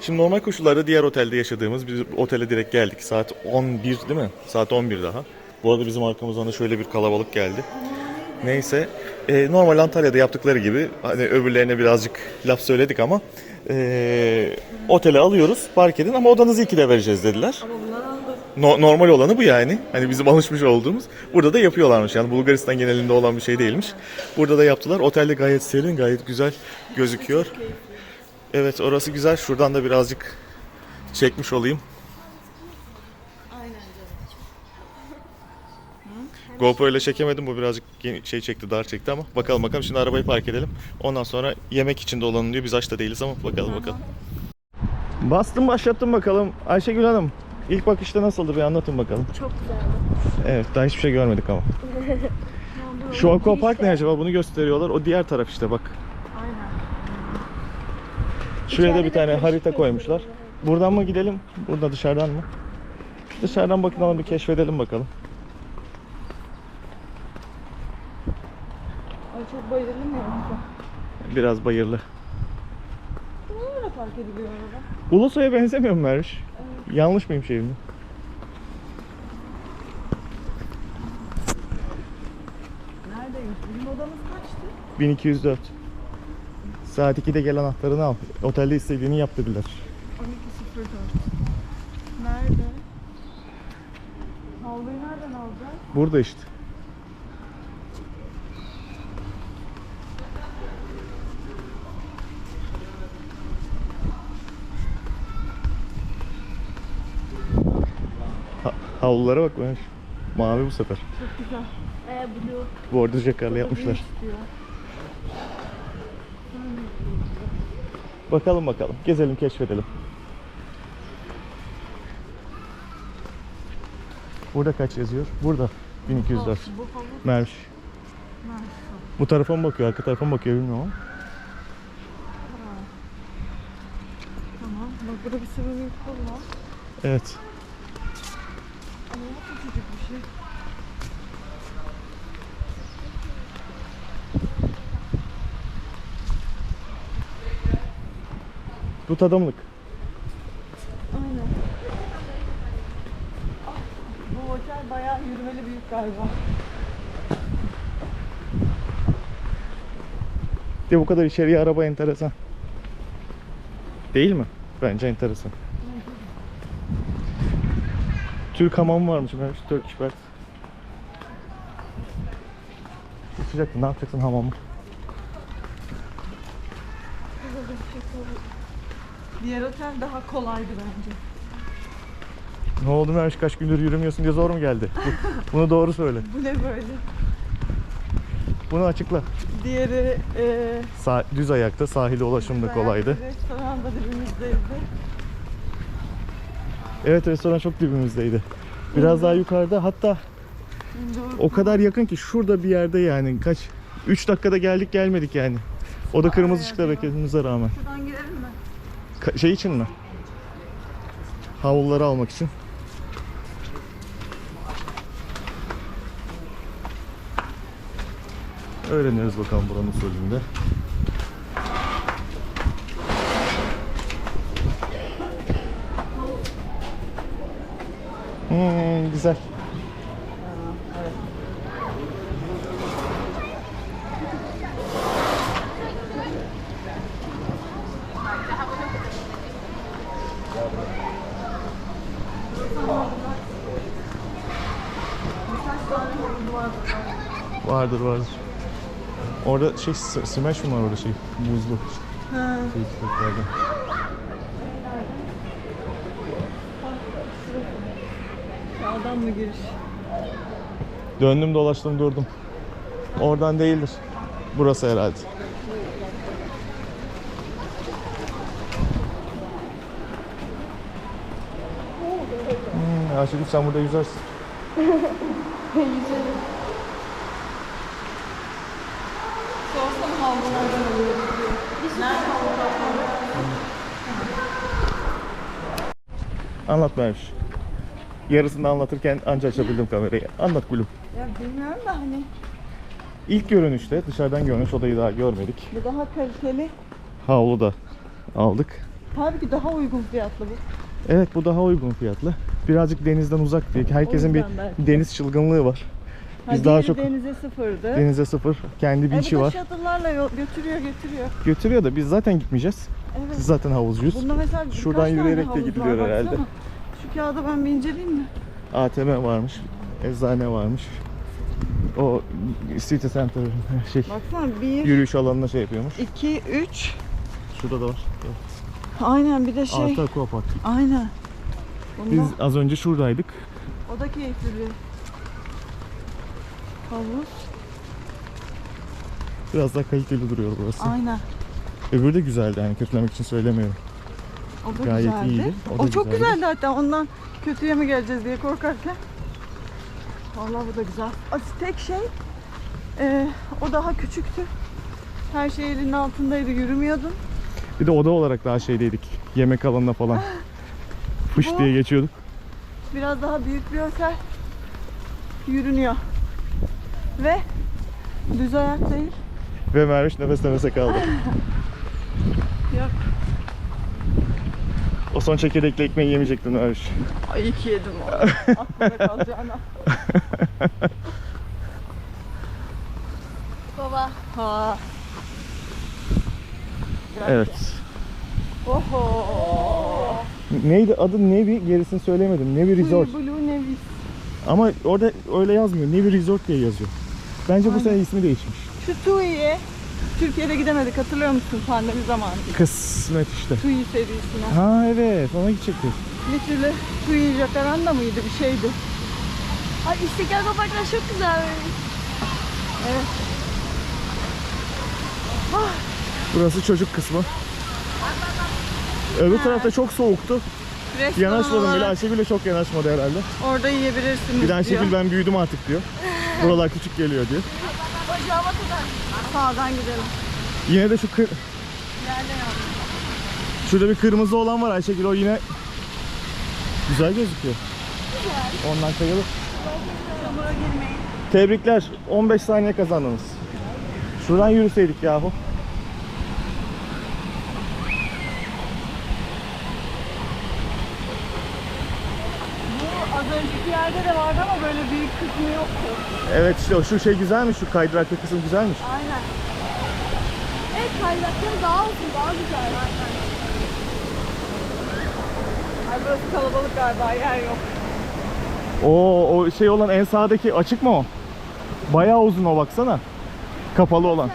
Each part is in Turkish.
Şimdi normal koşullarda diğer otelde yaşadığımız bir otele direkt geldik. Saat 11 değil mi? Saat 11 daha. Bu arada bizim arkamızdan da şöyle bir kalabalık geldi. Neyse. e, normal Antalya'da yaptıkları gibi hani öbürlerine birazcık laf söyledik ama e, otele alıyoruz park edin ama odanızı iki de vereceğiz dediler. Ama bunlar aldı. No- normal olanı bu yani. Hani bizim alışmış olduğumuz. Burada da yapıyorlarmış. Yani Bulgaristan genelinde olan bir şey değilmiş. Burada da yaptılar. Otelde gayet serin, gayet güzel gözüküyor. Evet orası güzel. Şuradan da birazcık çekmiş olayım. GoPro ile çekemedim. Bu birazcık şey çekti, dar çekti ama bakalım bakalım. Şimdi arabayı park edelim. Ondan sonra yemek için dolanın Biz aç da değiliz ama bakalım bakalım. Bastım başlattım bakalım. Ayşegül Hanım ilk bakışta nasıldı bir anlatın bakalım. Çok güzeldi. Evet daha hiçbir şey görmedik ama. Şu aquapark ne acaba? Bunu gösteriyorlar. O diğer taraf işte bak. Şuraya da bir tane harita koymuşlar. Buradan mı gidelim? Burada dışarıdan mı? Dışarıdan bakalım bir keşfedelim bakalım. Ay çok bayıldım ya. Biraz bayırlı. Nereye park ediliyor araba? Ulusoy'a benzemiyor mu Merviş? Yanlış mıyım şeyimde? Neredeymiş? Bizim odamız kaçtı? 1204. Saat 2'de gel anahtarını al. Otelde istediğini yap dediler. 12.04. Nerede? Havluyu nereden alacağız? Burada işte. Ha, havlulara bak Merviş. Mavi bu sefer. Çok güzel. Ee blue. Border jackarlı yapmışlar. istiyor. Bakalım bakalım. Gezelim, keşfedelim. Burada kaç yazıyor? Burada. 1204. Bu havlu Merş. nerede? Bu tarafa mı bakıyor, arka tarafa mı bakıyor bilmiyorum ama. Tamam. Bak burada bir pool var. Evet. Ama bu küçücük bir şey. Bu tadımlık. Aynen. Ah, Bu otel bayağı yürümeli büyük galiba. De bu kadar içeriye araba enteresan. Değil mi? Bence enteresan. Türk hamamı varmış. Merş, Turkish bath. Çok Sıcaktı. Ne yapacaksın hamamı? Diğer otel daha kolaydı bence. Ne oldu Merş? Kaç gündür yürümüyorsun diye zor mu geldi? Bu- Bunu doğru söyle. Bu ne böyle? Bunu açıkla. Diğeri e, Sa- düz ayakta sahile ulaşım da kolaydı. Restoran da dibimizdeydi. Evet restoran çok dibimizdeydi. Biraz daha yukarıda hatta Doğru. o kadar yakın ki şurada bir yerde yani kaç 3 dakikada geldik gelmedik yani. O da kırmızı ışıkta beklediğimize rağmen. Şuradan girelim mi? Ka- şey için mi? Havluları almak için. Öğreniyoruz bakalım buranın usulünde. Hmm, güzel. Vardır vardır. Orada şey smash mı var orada şey buzlu Ha. şey. Sağdan mı giriş? Döndüm dolaştım durdum. Oradan değildir. Burası herhalde. Hmm, Ayşegül sen burada yüzersin. Sorsana havlulardan alıyor. Nerede. Yarısını anlatırken anca açabildim kamerayı. Anlat gülüm. Ya bilmiyorum da hani İlk görünüşte dışarıdan görünüş odayı daha görmedik. bu daha kaliteli. Havlu da aldık. Halbuki daha uygun fiyatlı bu. Evet bu daha uygun fiyatlı. Birazcık denizden uzak diye. Herkesin bir belki. deniz çılgınlığı var. Biz daha çok denize sıfırdı. denize sıfır, kendi e, bu da var. shuttle'larla yol- götürüyor götürüyor. Götürüyor da biz zaten gitmeyeceğiz. Evet. Biz zaten havuzcuyuz. Bunda mesela birkaç Şuradan tane yürüyerek de havuz var, gidiliyor herhalde. baksana. Şu kağıda ben bir inceleyeyim mi? ATM varmış, eczane varmış. O city center şey Baksana 1, yürüyüş alanına şey yapıyormuş. 2, 3. Şurada da var. Aynen bir de şey. Artı aquapark. Aynen. Bunda, Biz az önce şuradaydık. O da keyifli bir havuz. Biraz daha kaliteli duruyor burası. Aynen. Öbürü de güzeldi yani kötülemek için söylemiyorum. O da Gayet güzeldi. iyiydi. O O, çok güzeldi. güzeldi hatta ondan kötüye mi geleceğiz diye korkarken. Vallahi bu da güzel. As- Tek şey e, o daha küçüktü. Her şey elinin altındaydı yürümüyordun. Bir de oda olarak daha şeydeydik. Yemek alanına falan. Fış diye geçiyorduk. Biraz daha büyük bir otel. Yürünüyor. Ve düz ayak değil. Ve Merviş nefes nefese kaldı. Yok. O son çekirdekli ekmeği yemeyecektin Merviş. Ay iyi ki yedim o. Aklımda kalacağına. Baba. Ha. Evet. Oho. Neydi adı Nevi gerisini söylemedim. Nevi Resort. Blue Nevis. Ama orada öyle yazmıyor. Nevi Resort diye yazıyor. Bence bu sene ismi değişmiş. Şu TUI'ye Türkiye'de gidemedik hatırlıyor musun pandemi zamanı? Kısmet işte. TUI serisine. Ha evet ona gidecektik. Bir türlü TUI Jacaranda mıydı bir şeydi. Ay İstiklal Parklar çok güzel. Evet. Burası çocuk kısmı. Öbür tarafta çok soğuktu. Restoran Yanaşmadım bile. olarak Ayşegül de çok yanaşmadı herhalde. Orada yiyebilirsiniz Bir de diyor. Ayşegül ben büyüdüm artık diyor. Buralar küçük geliyor diyor. Bacağıma kadar. Sağdan gidelim. Yine de şu kır... Nerede? Şurada bir kırmızı olan var Ayşegül o yine güzel gözüküyor. Ondan kayalım. Tebrikler. 15 saniye kazandınız. Şuradan yürüseydik yahu. Bu az önceki yerde de vardı ama böyle büyük kısmı yoktu. Evet işte o şu şey güzelmiş. Şu kaydıraklı kısım güzelmiş. Aynen. Evet kaydırakları daha uzun, daha güzel. Ay burası kalabalık galiba yer yok. Oo o şey olan en sağdaki açık mı o? Bayağı uzun o baksana. Kapalı olan.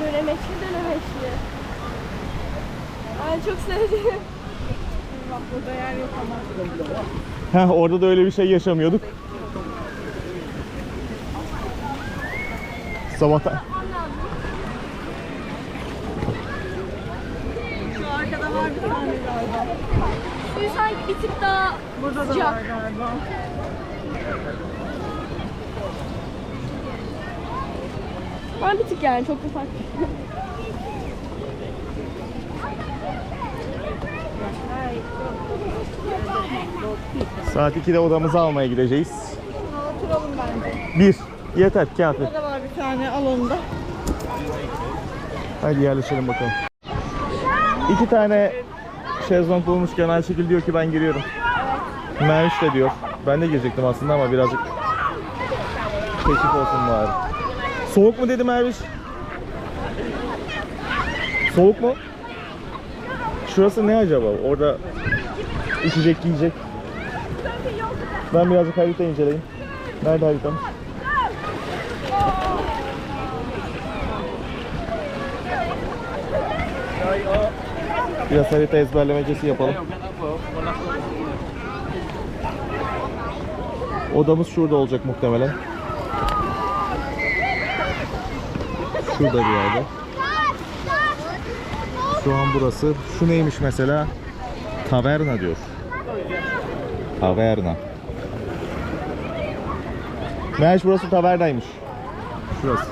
Dönemeçli dönemeçli. Ay çok sevdim. Bak burada yer yok ama. Heh, orada da öyle bir şey yaşamıyorduk. Sabahtan. Şu arkada var bir tane galiba. Suyu sanki bir tık daha Burada da sıcak. var galiba. Ama bir tık yani çok ufak. Saat 2'de odamızı almaya gideceğiz. Oturalım bence. Bir. Yeter kafi. Burada da var bir tane al onu da. Hadi yerleşelim bakalım. İki tane şezlong bulmuşken Ayşegül diyor ki ben giriyorum. Merviş de diyor. Ben de girecektim aslında ama birazcık keşif olsun bari. Soğuk mu dedi Merviş? Soğuk mu? Şurası ne acaba? Orada içecek yiyecek. Ben birazcık harita inceleyeyim. Nerede haritam? Biraz harita ezberlemecesi yapalım. Odamız şurada olacak muhtemelen. Şurada bir yerde. Şu an burası. Şu neymiş mesela? Taverna diyor. Taverna. Meğer burası tavernaymış. Şurası.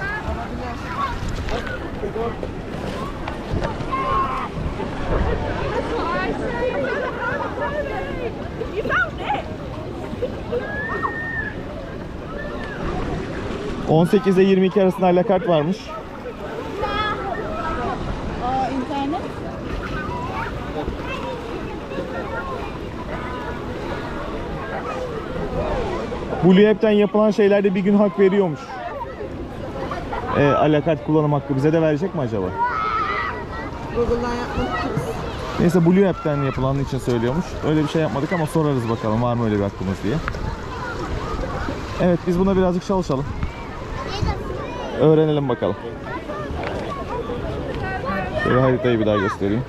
...18 ile 22 arasında alakart varmış. Blue App'ten yapılan şeylerde bir gün hak veriyormuş. E, alakart kullanım hakkı bize de verecek mi acaba? Google'dan biz. Neyse Blue App'ten yapılan için söylüyormuş. Öyle bir şey yapmadık ama sorarız bakalım var mı öyle bir hakkımız diye. Evet biz buna birazcık çalışalım. Öğrenelim bakalım. Şöyle haritayı bir daha göstereyim.